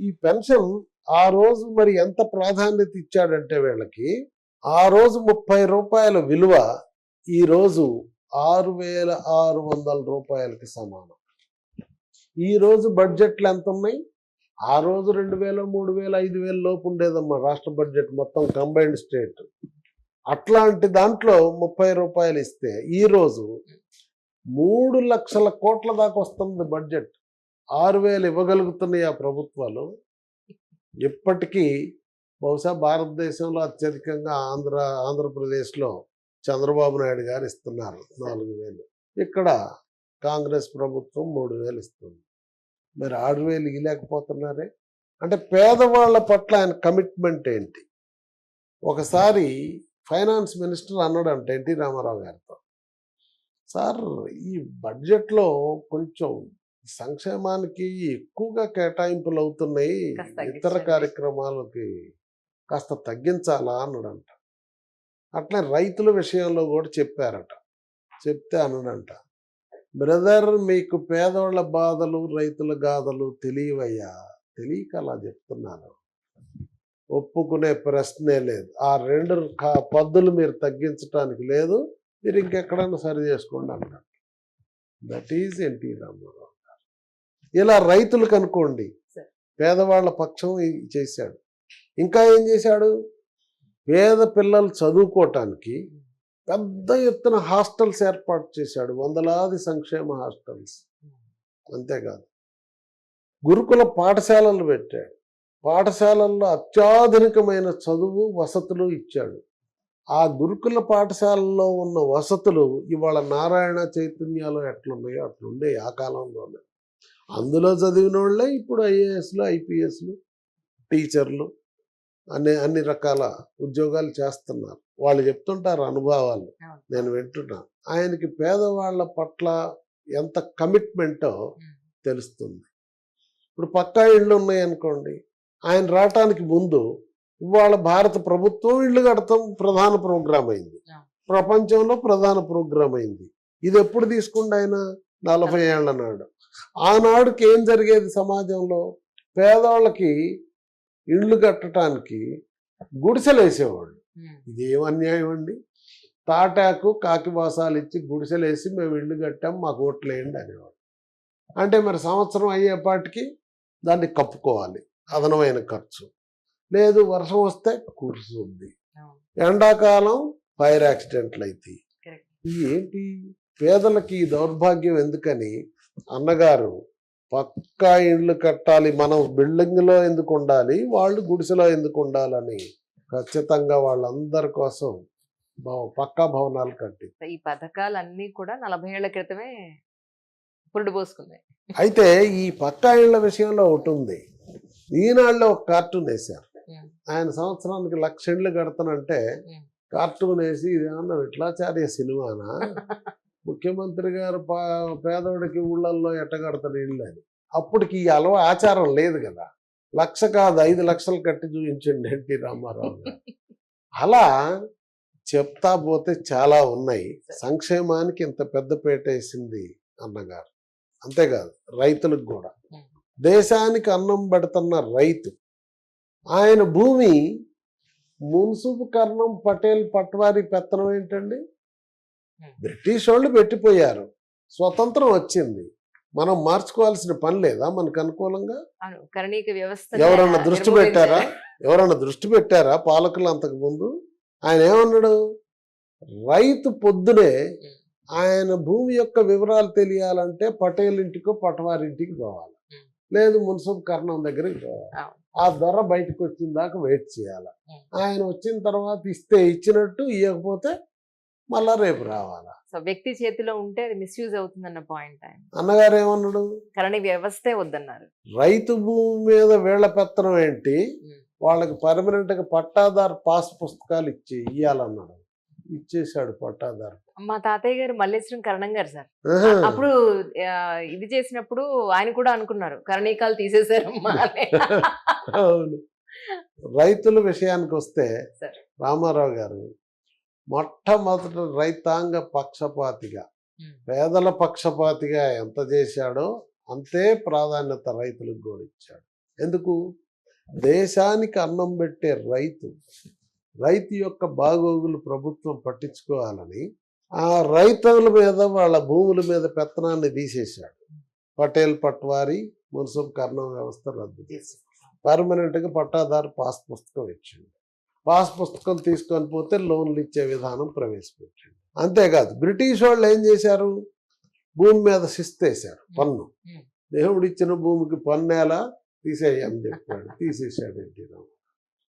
ఈ పెన్షన్ ఆ రోజు మరి ఎంత ప్రాధాన్యత ఇచ్చాడంటే వీళ్ళకి ఆ రోజు ముప్పై రూపాయల విలువ ఈరోజు ఆరు వేల ఆరు వందల రూపాయలకి సమానం. ఈరోజు బడ్జెట్లు ఎంత ఉన్నాయి ఆ రోజు రెండు వేల మూడు వేల ఐదు వేల లోపు ఉండేదమ్మా రాష్ట్ర బడ్జెట్ మొత్తం కంబైన్డ్ స్టేట్. అట్లాంటి దాంట్లో ముప్పై రూపాయలు ఇస్తే ఈరోజు మూడు లక్షల కోట్ల దాకా వస్తుంది బడ్జెట్. ఆరు వేలు ఇవ్వగలుగుతున్నాయి ఆ ప్రభుత్వాలు. ఇప్పటికీ బహుశా భారతదేశంలో అత్యధికంగా ఆంధ్ర ఆంధ్రప్రదేశ్లో చంద్రబాబు నాయుడు గారు ఇస్తున్నారు నాలుగు వేలు ఇక్కడ కాంగ్రెస్ ప్రభుత్వం మూడు వేలు ఇస్తుంది. మరి ఆరు వేలు ఇవ్వలేకపోతున్నారే అంటే పేదవాళ్ళ పట్ల ఆయన కమిట్మెంట్ ఏంటి? ఒకసారి ఫైనాన్స్ మినిస్టర్ అన్నాడు అంటే ఎన్టీ రామారావు గారితో. సార్ ఈ బడ్జెట్లో కొంచెం సంక్షేమానికి ఎక్కువగా కేటాయింపులు అవుతున్నాయి. ఇతర కార్యక్రమాలకి కాస్త తగ్గించాలా అన్నాడంట. అట్లే రైతుల విషయంలో కూడా చెప్పారట. చెప్తే అన్నాడంట బ్రదర్ మీకు పేదోళ్ళ బాధలు రైతుల గాథలు తెలియవయ్యా. తెలియక అలా చెప్తున్నాను ఒప్పుకునే ప్రశ్నే లేదు. ఆ రెండు కా- పద్దులు మీరు తగ్గించడానికి లేదు. మీరు ఇంకెక్కడైనా సరి చేసుకోండి అన్నాడు. That is NT Rama Rao. ఇలా రైతులకు అనుకోండి. సరే. పేదవాళ్ళ పక్షం చేశాడు. ఇంకా ఏం చేశాడు? పేద పిల్లలు చదువుకోవటానికి పెద్ద ఎత్తున హాస్టల్స్ ఏర్పాటు చేశాడు. వందలాది సంక్షేమ హాస్టల్స్. అంతేకాదు. గురుకుల పాఠశాలలు పెట్టాడు. పాఠశాలల్లో అత్యాధునికమైన చదువు వసతులు ఇచ్చాడు. ఆ గురుకుల పాఠశాలలో ఉన్న వసతులు ఇవాళ నారాయణ చైతన్యాలు ఎట్లున్నాయో అట్లుండే ఆ కాలంలోనే. అందులో చదివిన వాళ్ళే ఇప్పుడు ఐఏఎస్లు ఐపీఎస్లు టీచర్లు అన్ని అన్ని రకాల ఉద్యోగాలు చేస్తున్నారు. వాళ్ళు చెప్తుంటారు అనుభవాలు. నేను వింటున్నా. ఆయనకి పేదవాళ్ళ పట్ల ఎంత కమిట్మెంటో. తెలుస్తుంది. ఇప్పుడు పక్కా ఇళ్ళు ఉన్నాయి అనుకోండి ఆయన రావటానికి ముందు ఇవాళ భారత ప్రభుత్వం ఇళ్ళు కడతాం ప్రధాన ప్రోగ్రాం అయింది. ప్రపంచంలో ప్రధాన ప్రోగ్రాం అయింది. ఇది ఎప్పుడు తీసుకుండా ఆయన? నలభై ఏళ్ళ నాడు ఆనాడుకి ఏం జరిగేది సమాజంలో? పేదవాళ్ళకి ఇళ్ళు కట్టడానికి గుడిసెలు వేసేవాళ్ళు. ఇదేం అన్యాయం అండి? తాటాకు కాకివాసాలు ఇచ్చి గుడిసెలేసి మేము ఇల్లు కట్టాం మాకు ఓట్లు వేయండి అనేవాడు అంటే మరి సంవత్సరం అయ్యేపాటికి దాన్ని కప్పుకోవాలి. అదనమైన ఖర్చు. లేదు వర్షం వస్తే కురుస్తుంది. ఎండాకాలం ఫైర్ యాక్సిడెంట్లు అవుతాయి. ఇది ఏంటి పేదలకి ఈ దౌర్భాగ్యం ఎందుకని? అన్నగారు పక్కా ఇండ్లు కట్టాలి మనం బిల్డింగ్లో ఎందుకు ఉండాలి? వాళ్ళు గుడిసెలో ఎందుకు ఉండాలని ఖచ్చితంగా వాళ్ళందరి కోసం పక్కా భవనాలు కట్టి ఈ పథకాలన్నీ కూడా నలభై ఏళ్ళ క్రితమే పురుడు పోసుకున్నాయి. అయితే ఈ పక్కా ఇళ్ళ విషయంలో ఒకటి ఉంది. ఈనాడులో ఒక కార్టూన్ వేశారు. ఆయన సంవత్సరానికి లక్ష ఇండ్లు కడతానంటే. కార్టూన్ వేసి ఇదేమన్నా విట్లాచార్య సినిమానా? ముఖ్యమంత్రి గారు పా- ఊళ్ళల్లో ఎట్టగడతాడు ఇళ్ళు అని అప్పటికి ఈ అలవ ఆచారం లేదు కదా. లక్ష కాదు ఐదు లక్షలు కట్టి చూపించండి ఎన్టీ రామారావు గారు. అలా చెప్తా పోతే చాలా ఉన్నాయి. సంక్షేమానికి ఇంత పెద్ద పేట వేసింది అన్నగారు. అంతేకాదు రైతులకు కూడా. దేశానికి అన్నం పెడుతున్న రైతు. ఆయన భూమి మున్సిపు కర్ణం పటేల్ పట్వారి పెత్తనం ఏంటండి? బ్రిటిష్ వాళ్ళు పెట్టిపోయారు. స్వతంత్రం వచ్చింది. మనం మార్చుకోవాల్సిన పని లేదా? మనకు అనుకూలంగా? ఎవరన్నా దృష్టి పెట్టారా? ఎవరన్నా దృష్టి పెట్టారా పాలకులు అంతకు ముందు? ఆయన ఏమన్నాడు? రైతు పొద్దునే. ఆయన భూమి యొక్క వివరాలు తెలియాలంటే పటేల్ ఇంటికో పటవారింటికి పోవాలి. లేదు మున్సిపల్ కర్ణం దగ్గరికి పోవాలి. ఆ ధర బయటకు వచ్చిన దాకా వెయిట్ చేయాలి. ఆయన వచ్చిన తర్వాత ఇస్తే ఇచ్చినట్టు ఇవ్వకపోతే మళ్ళా రేపు రావాలా? సో వ్యక్తి చేతిలో ఉంటే అది మిస్యూజ్ అవుతుందన్న పాయింట్ ఆయన. అన్నగారు ఏమన్నాడు? కరణి వ్యవస్థే వద్దన్నారు. రైతు భూమి మీద వేళ్ళ పెత్తనం ఏంటి. వాళ్ళకి పర్మనెంట్గా పట్టాదారు పాస్ పుస్తకాలు ఇచ్చి ఇయ్యాలన్నాడు. ఇచ్చేశాడు పట్టాదారు. మా తాతయ్య గారు మల్లేశ్వరం కరణం గారు సార్. అప్పుడు ఇది చేసినప్పుడు ఆయన కూడా అనుకున్నారు కరణీకాలు తీసేశారమ్మా అని. అవును. రైతుల విషయానికి వస్తే సరే. రామారావు గారు మొట్టమొదట రైతాంగ పక్షపాతిగా. పేదల పక్షపాతిగా ఎంత చేశాడో అంతే ప్రాధాన్యత రైతులకు కూడా ఇచ్చాడు. ఎందుకు? దేశానికి అన్నం పెట్టే రైతు రైతు యొక్క బాగోగులు ప్రభుత్వం పట్టించుకోవాలని ఆ రైతుల మీద వాళ్ళ భూముల మీద పెత్తనాన్ని తీసేశాడు. పటేల్ పట్వారి మున్సిపల్ కర్ణం వ్యవస్థ రద్దు చేసి పర్మనెంట్గా పట్టాదారు పాస్ పుస్తకం ఇచ్చిండు. పాస్ పుస్తకం తీసుకొని పోతే లోన్లు ఇచ్చే విధానం ప్రవేశపెట్టిండు అంతేకాదు బ్రిటిష్ వాళ్ళు ఏం చేశారు? భూమి మీద శిస్తేశారు పన్ను. దేవుడు ఇచ్చిన భూమికి పన్ను ఎలా? తీసేయని చెప్పాడు తీసేశాడు ఎన్టీ రామారావు.